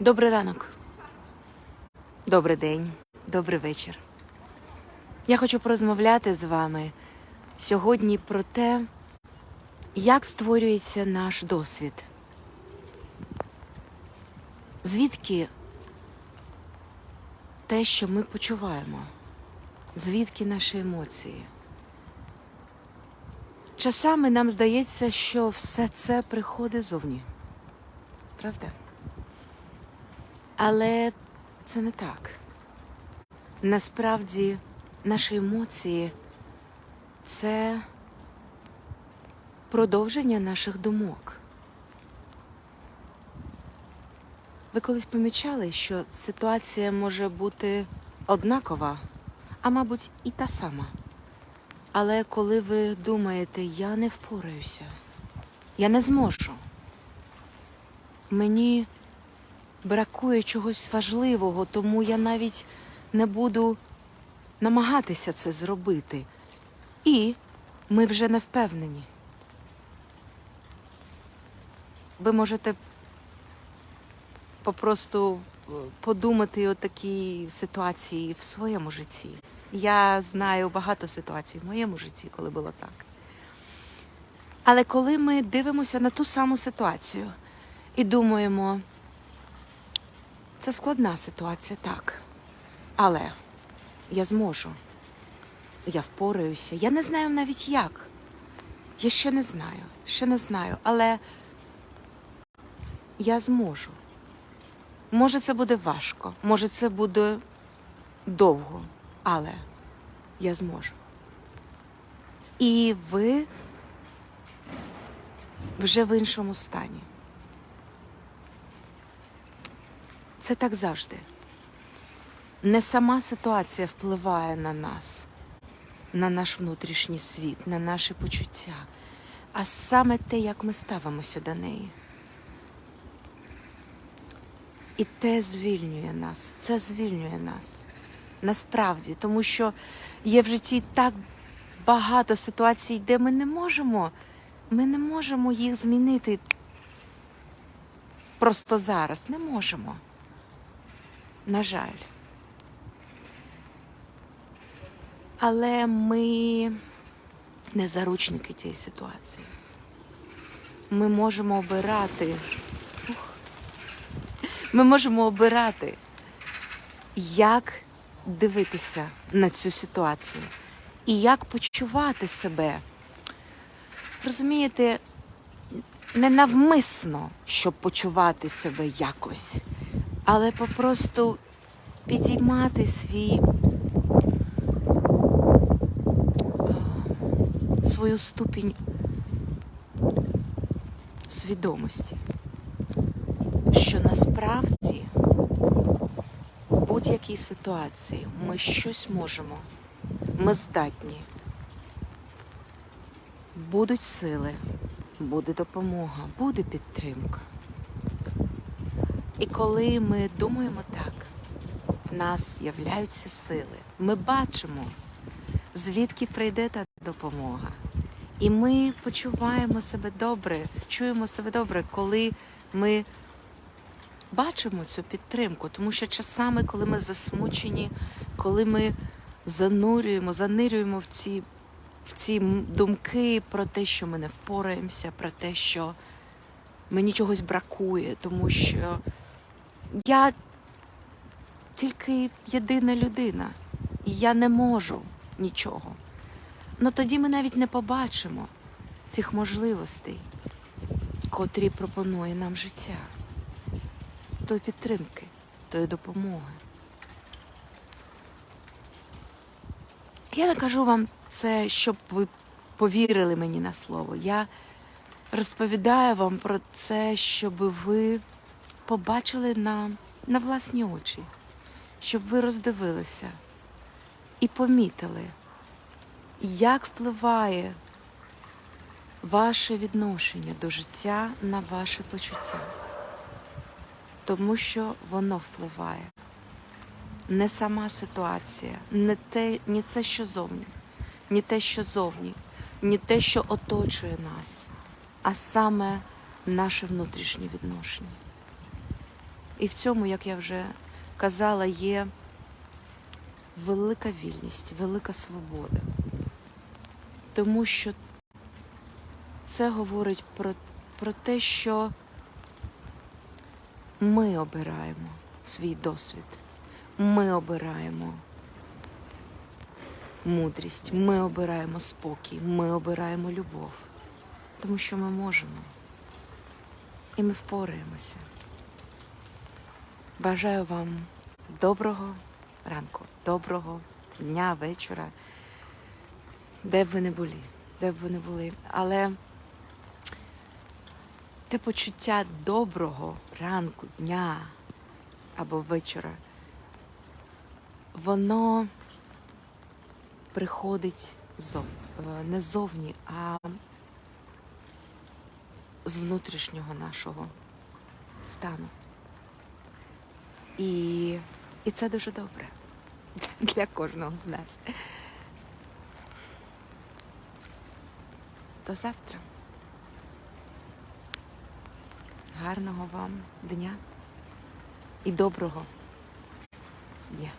Добрий ранок. Добрий день, добрий вечір. Я хочу порозмовляти з вами сьогодні про те, як створюється наш досвід. Звідки те, що ми почуваємо? Звідки наші емоції? Часами нам здається, що все це приходить зовні. Правда? Але це не так. Насправді наші емоції це продовження наших думок. Ви колись помічали, що ситуація може бути однакова, а мабуть, і та сама. Але коли ви думаєте, я не впораюся, я не зможу, мені бракує чогось важливого, тому я навіть не буду намагатися це зробити. І ми вже не впевнені. Ви можете попросту е, подумати о такій ситуації в своєму житті. Я знаю багато ситуацій в моєму житті, коли було так. Але коли ми дивимося на ту саму ситуацію і думаємо, це складна ситуація, так. Але я зможу. Я впораюся. Я не знаю навіть як. Я ще не знаю, ще не знаю, але я зможу. Може, це буде важко, може, це буде довго, але я зможу. І ви вже в іншому стані. Це так завжди. Не сама ситуація впливає на нас, на наш внутрішній світ, на наші почуття, а саме те, як ми ставимося до неї. І те звільнює нас, це звільнює нас. Насправді, тому що є в житті так багато ситуацій, де ми не можемо, ми не можемо їх змінити просто зараз. Не можемо. На жаль. Але ми не заручники тієї ситуації. Ми можемо обирати. Ми можемо обирати, як дивитися на цю ситуацію і як почувати себе. Розумієте, не навмисно, щоб почувати себе якось, але попросту підіймати свій е, свою ступінь свідомості, що насправді в будь-якій ситуації ми щось можемо, ми здатні. Будуть сили, буде допомога, буде підтримка. І коли ми думаємо так, в нас з'являються сили. Ми бачимо, звідки прийде та допомога. І ми почуваємо себе добре, чуємо себе добре, коли ми бачимо цю підтримку. Тому що часами, коли ми засмучені, коли ми занурюємо, занирюємо в ці, в ці думки про те, що ми не впораємося, про те, що мені чогось бракує, тому що я тільки єдина людина, і я не можу нічого. Ну тоді ми навіть не побачимо цих можливостей, котрі пропонує нам життя, тої підтримки, тої допомоги. Я не кажу вам це, щоб ви повірили мені на слово. Я розповідаю вам про це, щоб ви побачили на, на власні очі, щоб ви роздивилися і помітили, як впливає ваше відношення до життя на ваше почуття. Тому що воно впливає. Не сама ситуація, не те, ні це, що зовні, ні те, що зовні, ні те, що оточує нас, а саме наше внутрішнє відношення. І в цьому, як я вже казала, є велика вільність, велика свобода. Тому що це говорить про, про те, що ми обираємо свій досвід, ми обираємо мудрість, ми обираємо спокій, ми обираємо любов, тому що ми можемо. І ми впораємося. Бажаю вам доброго ранку, доброго дня, вечора, де б ви не були, де б ви не були. Але те почуття доброго ранку, дня або вечора, воно приходить зов... е, не зовні, а з внутрішнього нашого стану. І, і це дуже добре для кожного з нас. До завтра. Гарного вам дня і доброго дня.